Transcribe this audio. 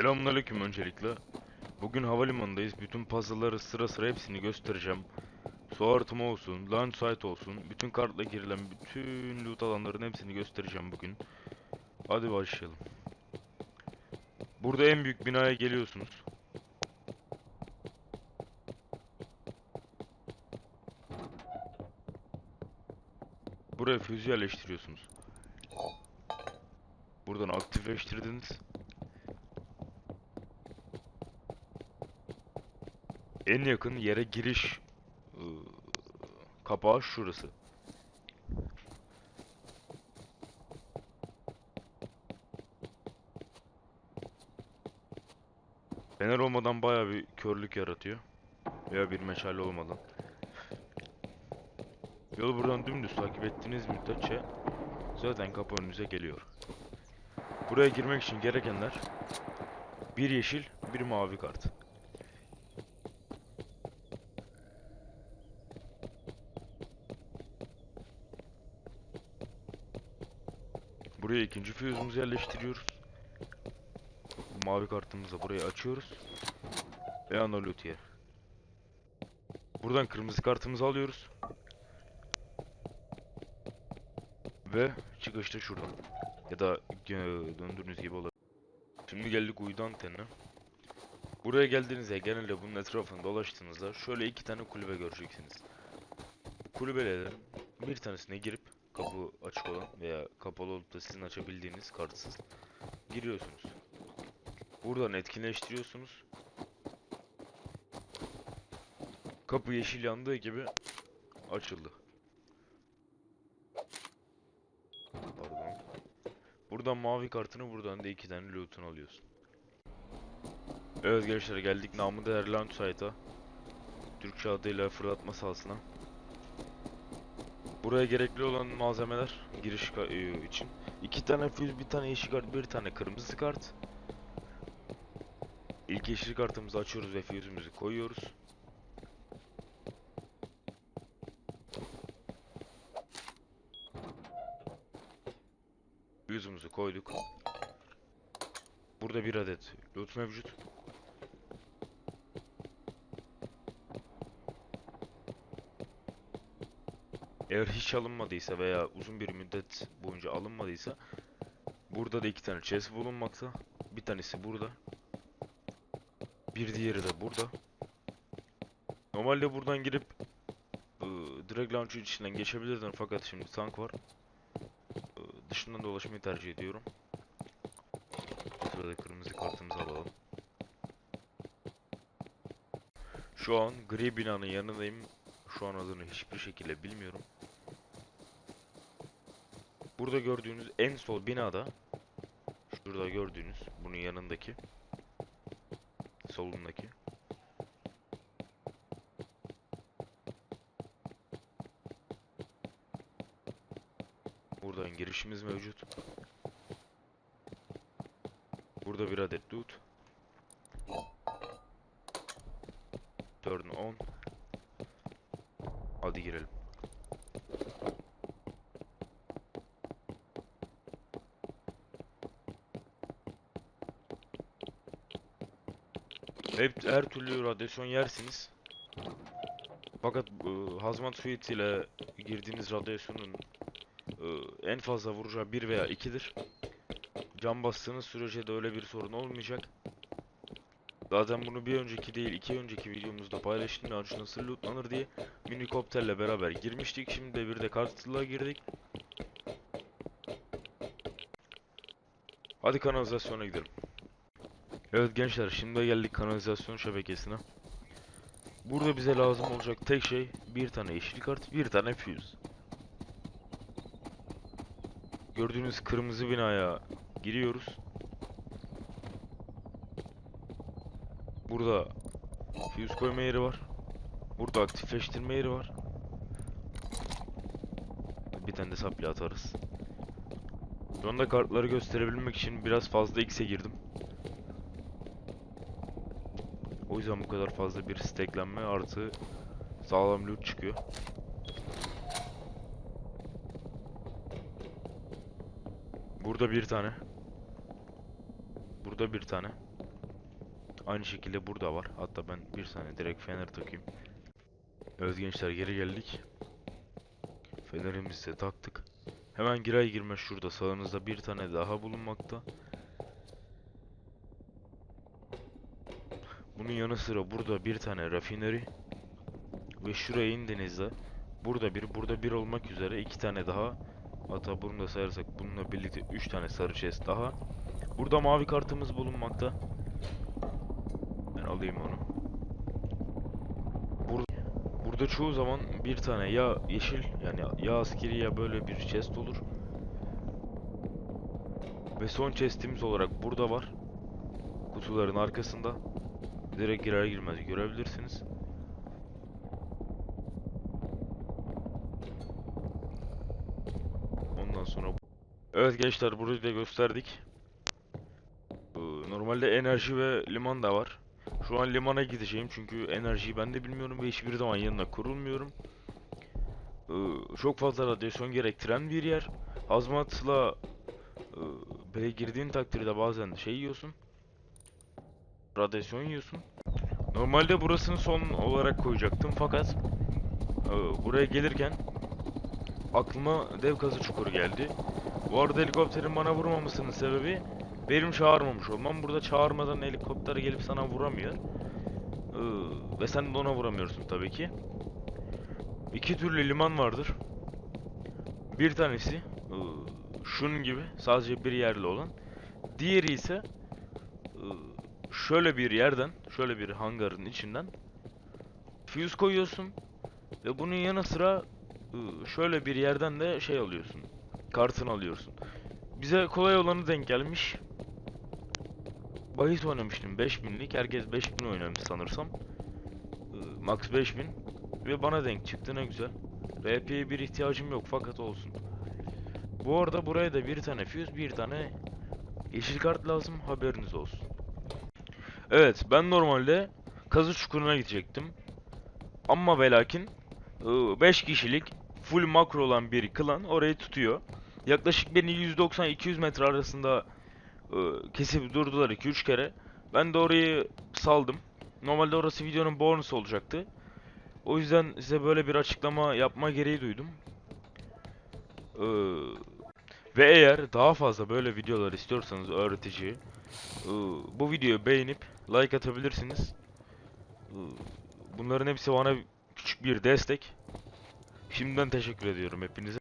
Selamünaleyküm öncelikle. Bugün havalimanındayız. Bütün puzzle'ları sıra sıra hepsini göstereceğim. Su arıtma olsun, launch site olsun, bütün kartla girilen bütün loot alanların hepsini göstereceğim bugün. Hadi başlayalım. Burada en büyük binaya geliyorsunuz. Buraya füze yerleştiriyorsunuz. Buradan aktifleştirdiniz. En yakın yere giriş ıı, kapağı şurası. Fener olmadan bayağı bir körlük yaratıyor. Veya bir meşale olmadan. Yolu buradan dümdüz takip ettiğiniz müddetçe zaten kapı önünüze geliyor. Buraya girmek için gerekenler bir yeşil, bir mavi kart. Buraya ikinci füzümüzü yerleştiriyoruz. Mavi kartımızı buraya açıyoruz. Ve analut yer. Buradan kırmızı kartımızı alıyoruz. Ve çıkışta şuradan. Ya da e, döndüğünüz gibi olabilir. Şimdi geldik uydu antenine. Buraya geldiğinizde genelde bunun etrafını dolaştığınızda şöyle iki tane kulübe göreceksiniz. Kulübelerin bir tanesine girip kapı açık olan veya kapalı olup da sizin açabildiğiniz kartsız giriyorsunuz. Buradan etkinleştiriyorsunuz. Kapı yeşil yandığı gibi açıldı. Pardon. Buradan mavi kartını buradan da iki tane loot'unu alıyorsun. Evet gençler geldik namı değer launch site'a. Türkçe adıyla fırlatma sahasına. Buraya gerekli olan malzemeler giriş e, için. iki tane füz, bir tane yeşil kart, bir tane kırmızı kart. İlk yeşil kartımızı açıyoruz ve füzümüzü koyuyoruz. Füzümüzü koyduk. Burada bir adet loot mevcut. Eğer hiç alınmadıysa veya uzun bir müddet boyunca alınmadıysa burada da iki tane chest bulunmakta. Bir tanesi burada. Bir diğeri de burada. Normalde buradan girip ıı, direkt launcher içinden geçebilirdim fakat şimdi tank var. Iı, dışından dolaşmayı tercih ediyorum. Bu kırmızı kartımızı alalım. Şu an gri binanın yanındayım. Şu an adını hiçbir şekilde bilmiyorum. Burada gördüğünüz en sol binada şurada gördüğünüz bunun yanındaki solundaki Buradan girişimiz mevcut. Burada bir adet loot. 4'ün 10. Hadi girelim. Hep her türlü radyasyon yersiniz. Fakat e, hazmat suit ile girdiğiniz radyasyonun e, en fazla vuracağı 1 veya 2'dir. Cam bastığınız sürece de öyle bir sorun olmayacak. Zaten bunu bir önceki değil iki önceki videomuzda paylaştım ya nasıl lootlanır diye minikopterle beraber girmiştik. Şimdi de bir de kartla girdik. Hadi kanalizasyona gidelim. Evet gençler şimdi geldik kanalizasyon şebekesine. Burada bize lazım olacak tek şey bir tane yeşil kart, bir tane füz. Gördüğünüz kırmızı binaya giriyoruz. Burada füz koyma yeri var. Burada aktifleştirme yeri var. Bir tane de sapli atarız. Şu anda kartları gösterebilmek için biraz fazla X'e girdim. O yüzden bu kadar fazla bir steklenme artı sağlam loot çıkıyor. Burada bir tane. Burada bir tane. Aynı şekilde burada var. Hatta ben bir saniye direkt fener takayım. Evet gençler geri geldik. Fenerimizi de taktık. Hemen girer girmez şurada sağınızda bir tane daha bulunmakta. Bunun yanı sıra burada bir tane rafineri ve şuraya indiğinizde burada bir, burada bir olmak üzere iki tane daha hatta bunu da sayarsak bununla birlikte üç tane sarı chest daha. Burada mavi kartımız bulunmakta. Ben alayım onu. Burada, burada çoğu zaman bir tane ya yeşil yani ya askeri ya böyle bir chest olur. Ve son chestimiz olarak burada var. Kutuların arkasında. Direkt girer girmez görebilirsiniz. Ondan sonra Evet gençler burayı da gösterdik. Normalde enerji ve liman da var. Şu an limana gideceğim çünkü enerjiyi ben de bilmiyorum ve hiçbir zaman yanına kurulmuyorum. Ee, Çok fazla radyasyon gerektiren bir yer. Hazmatla e, girdiğin takdirde bazen şey yiyorsun. Radyasyon yiyorsun. Normalde burasını son olarak koyacaktım fakat e, buraya gelirken aklıma dev kazı çukuru geldi. Bu arada helikopterin bana vurmamasının sebebi benim çağırmamış olmam. Burada çağırmadan helikopter gelip sana vuramıyor. Ee, ve sen de ona vuramıyorsun tabii ki. İki türlü liman vardır. Bir tanesi ee, şunun gibi sadece bir yerli olan. Diğeri ise ee, şöyle bir yerden, şöyle bir hangarın içinden füze koyuyorsun ve bunun yanı sıra ee, şöyle bir yerden de şey alıyorsun. Kartını alıyorsun. Bize kolay olanı denk gelmiş. Bahis oynamıştım 5000'lik. Herkes 5000 oynamış sanırsam. Max 5000 ve bana denk çıktı ne güzel. RP'ye bir ihtiyacım yok fakat olsun. Bu arada buraya da bir tane füze, bir tane yeşil kart lazım haberiniz olsun. Evet ben normalde kazı çukuruna gidecektim. Ama ve lakin 5 kişilik full makro olan bir klan orayı tutuyor. Yaklaşık beni 190-200 metre arasında e, kesip durdular 2-3 kere. Ben de orayı saldım. Normalde orası videonun bonus olacaktı. O yüzden size böyle bir açıklama yapma gereği duydum. Ee, ve eğer daha fazla böyle videolar istiyorsanız öğretici, e, bu videoyu beğenip like atabilirsiniz. Bunların hepsi bana küçük bir destek. Şimdiden teşekkür ediyorum hepinize.